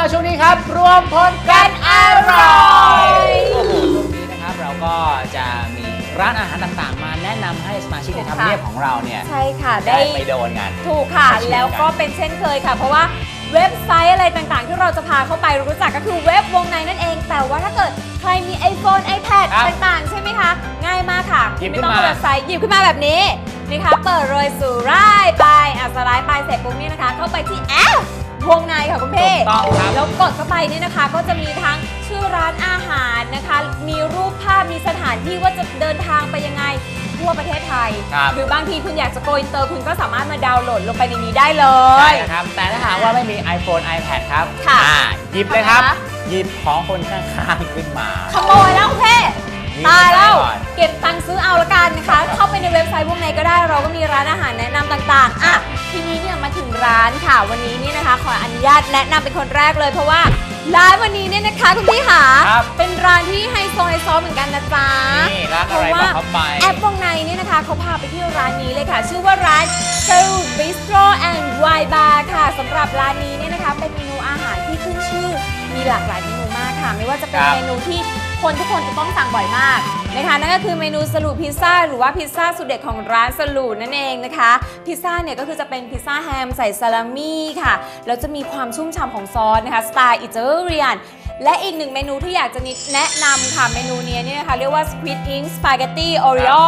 มาช่วงนี้ครับ รวมพลกันอร่อยโอ้โหช่วงนี้นะครับเราก็จะมีร้านอาหารต่างๆ มาแนะนำให้สมาชิกในทำเนียบของเราเนี่ยใช่ค่ะได้ได้ไปโดนกัน ถูกค่ะ ไปชิมกัน แล้วก็เป็นเช่นเคยค่ะ เพราะว่าเว็บไซต์อะไรต่างๆ ที่เราจะพาเข้าไปรู้จักก็คือเว็บวงในนั่นเอง แต่ว่าถ้าเกิดใครมี iPhone iPad ครับต่างๆ ใช่ไหมคะ ง่ายมากค่ะหยิบไม่ขึ้นต้องมาเข้าเว็บไซต์หยิบขึ้นมาแบบนี้นะคะเปิดเลยสู่ร่ายไปอะสไลด์ไปเสร็จปุ๊บนี่นะคะ เข้าไปที่แอป วงในค่ะคุณถูพี่กต้องครับ แล้วกดเข้าไปเนี่ยนะคะ ก็จะมีทั้งชื่อร้านอาหารนะคะ มีรูปภาพมีสถานที่ว่าจะเดินทางไปยังไงทั่วประเทศไทย ครับ หรือบางทีคุณอยากจะโกอินเตอร์คุณก็สามารถมาดาวน์โหลดลงไปในนี้ได้เลใช่ยครับ แต่ถ้าหากว่าไม่มี iPhone iPad ครับค่ะอ่าหยิบเลยครับ ทำไมคะ หยิบของคนข้างๆขึ้นมา ขโมยแล้วคุณเพ่นี่ตายแล้วไม่ได้ก่อนเก็บตังค์ซื้อเอาละกันนะคะ เข้าไปในเว็บไซต์พวกไหนก็ได้ เราก็มีร้านอาหารแนะนำต่างๆ อะ ทีนี้เนี่ยมาถึงร้านค่ะวันนี้นี่นะคะ ขออนุญาตแนะนำเป็นคนแรกเลยเพราะว่าร้านวันนี้เนี่ยนะคะคุณพี่ค่ะครับ เป็นร้านที่ไฮโซไฮโซเหมือนกันนะจ๊ะนี่ร้านอะไรบอกเขาไป แอปวงในเนี่ยนะคะเขาพาไปที่ร้านนี้เลยค่ะ ชื่อว่าร้าน s e r Bistro and Wine Bar ค่ะสำหรับร้านนี้เนี่ยนะคะ เป็นเมนูอาหารที่ขึ้นชื่อมีหลากหลายเมนูมากค่ะ ไม่ว่าจะเป็นครับ เมนูที่ คนทุกคนจะต้องสั่งบ่อยมากนะคะนั่นก็คือเมนูสลูพิซซ่าหรือว่าพิซซ่าสุดเด็ดของร้านสลูนั่นเองนะคะพิซซ่าเนี่ยก็คือจะเป็นพิซซ่าแฮมใส่ซาลามี่ค่ะแล้วจะมีความชุ่มฉ่ำของซอสนะคะสไตล์อิตาเลียนและอีกหนึ่งเมนูที่อยากจะนิดแนะนำค่ะ เมนูนี้เนี่ยนะคะเรียกว่า Squid Ink Spaghetti Oreo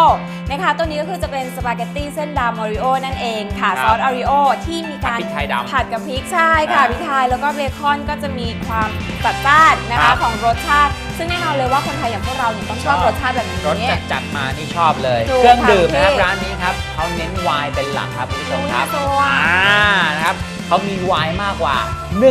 นะคะ ตัวนี้ก็คือจะเป็นสปาเกตตี้เส้นดำ Oreo นั่นเองค่ะครับซอส Oreo ที่มีการผัดพริกไทยดำผัดกับพริกใช่ค่ะอ่าพริกไทยแล้วก็เบคอนก็จะมีความจัดจ้านนะครัคะบของรสชาติ ซึ่งแน่นอนเลยว่าคนไทยอย่างพวกเราเนี่ยต้องชอบชอบรสชาติแบบนี้ รสจัดจัดๆมานี่ชอบเลย ถูกเครื่องดื่มนะครับ ค่ะร้านนี้ครับเขาเน้นไวน์เป็นหลักครับคุณผู้ชมครับโอ้ยน่าสนอ่านะครับ เขามีไวน์มากกว่า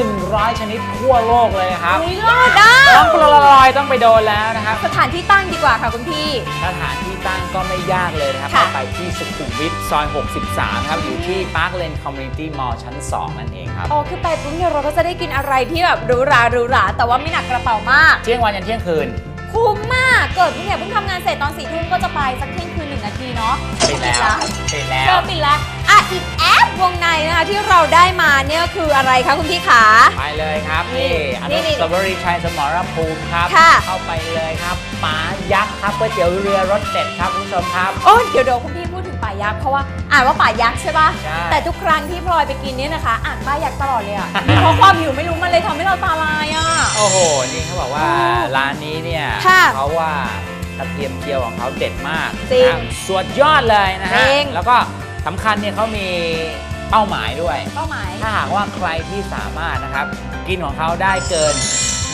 100 ชนิดทั่วโลกเลยครับ อุ้ยรอดอะต้องปลอยต้องไปโดนแล้วนะครับ สถานที่ตั้งดีกว่าค่ะคุณพี่ สถานที่ตั้งก็ไม่ยากเลยนะครับค่ะเข้าไปที่สุขุมวิทซอย 63 ครับ อยู่ที่ Park Lane Community Mall ชั้น 2 นั่นเองครับโอ้คือไปปุ๊บเนี่ยเราก็จะได้กินอะไรที่แบบหรูหราหรูหราแต่ว่าไม่หนักกระเป๋ามาก เที่ยงวันยันเที่ยงคืน คุ้มมาก เกิดเนี่ยเพิ่งทำงานเสร็จตอนสี่ทุ่มก็จะไปสักเที่ยงคืนหนึ่งนาทีเนาะปิดแล้ว ปิดแล้เจว อปิดแล้ว อะอีกแอปวงในนะคะที่เราได้มาเนี่ยคืออะไรคะคุณพี่ขา ไปเลยครับนี่นี่อนี่นุนี่สาวรีย์ชัยสมรภูมิครับ ค่ะ เข้าไปเลยครับป๋ายักษ์ครับก๋วยเตี๋ยวเรือรสเด็ดครับคุณผู้ชมครับ โอ้ยเดี๋ยวเดี๋ยวคุณพี่พูดถึงป่ายักษ์เพราะว่าอ่านว่าป่ายักษ์ใช่ปะใช่ แต่ทุกครั้งที่พลอยไปกินเนี่ยนะคะ อ่านป้ายักษ์ตลอดเลยอะเพราะความหิวไม่รู้มันเลยทำให้เราตาลายอะโอ้โห นี่เขาบอกว่าโอ้ร้านนี้เนี่ยค่ะเขาว่ากระเทียมเจียวของเขาเด็ดมากจริงนะสุดยอดเลยนะฮะ จริงแล้วก็ สำคัญเนี่ยเขามีเป้าหมายด้วย เป้าหมาย ถ้าหากว่าใครที่สามารถนะครับ กินของเขาได้เกิน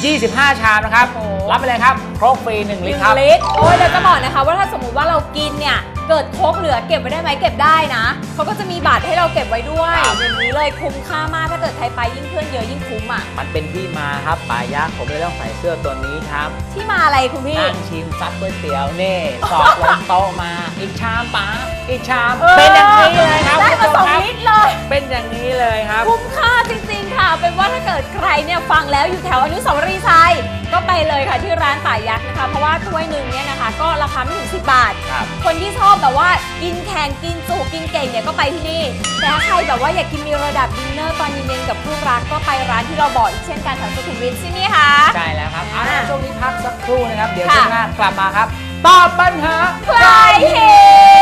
25 ชามนะครับ โอ้ รับไปเลยครับครกฟรี1หลินึ่ตงรครับ ลิตรโอ้ยเดี๋ยวจะบอกนะคะ ว่าถ้าสมมติว่าเรากินเนี่ย เกิดโคกเหลือเก็บไว้ได้ไหมเก็บได้นะ เขาก็จะมีบัตรให้เราเก็บไว้ด้วยครับ อย่างนี้เลยคุ้มค่ามากถ้าเกิดใครไปยิ่งเพื่อนเยอะยิ่งคุ้มอะ มันเป็นที่มาครับป่ายักษ์ผมเลยต้องใส่เสื้อตัวนี้ครับที่มาอะไรคุณพี่ นั่งชิมซัดก๋วยเตี๋ยวนี่สอบลงโต๊ะมา อีกชามป๋าอีกชามเออเป็นอย่างนี้เลยครับได้คุณมาผู้ชสองครับลิตรเลย เป็นอย่างนี้เลยครับ คุ้มค่าจ ริงๆค่ะเป็นว่าถ้าเกิดใครเนี่ยฟังแล้วอยู่แถวอนุสาวรีย์ชัยก็ไปเลยค่ะที่ร้านป่ายักษ์นะคะ เพราะว่าถ้วยหนึ่งเนี่ยนะคะ ก็ราคาไม่ถึง10บาท ครับ คนที่ชอบแบบว่ากินแข่งกินจุกินเก่งเนี่ยก็ไปที่นี่ แต่ถ้าใครแบบว่าอยากกินมีระดับดินเนอร์ตอนเย็นๆกับคู่รักก็ไปร้านที่เราบอกอีกเช่นกันแถวสุขุมวิทใช่ไหมคะ ใช่แล้วครับเอาอ่าล่ะช่วงนี้พักสักครู่นะครับ เดี๋ยวค่ะ ช่วงหน้ากลับมาครับ ตอบปัญหา ใครเห็น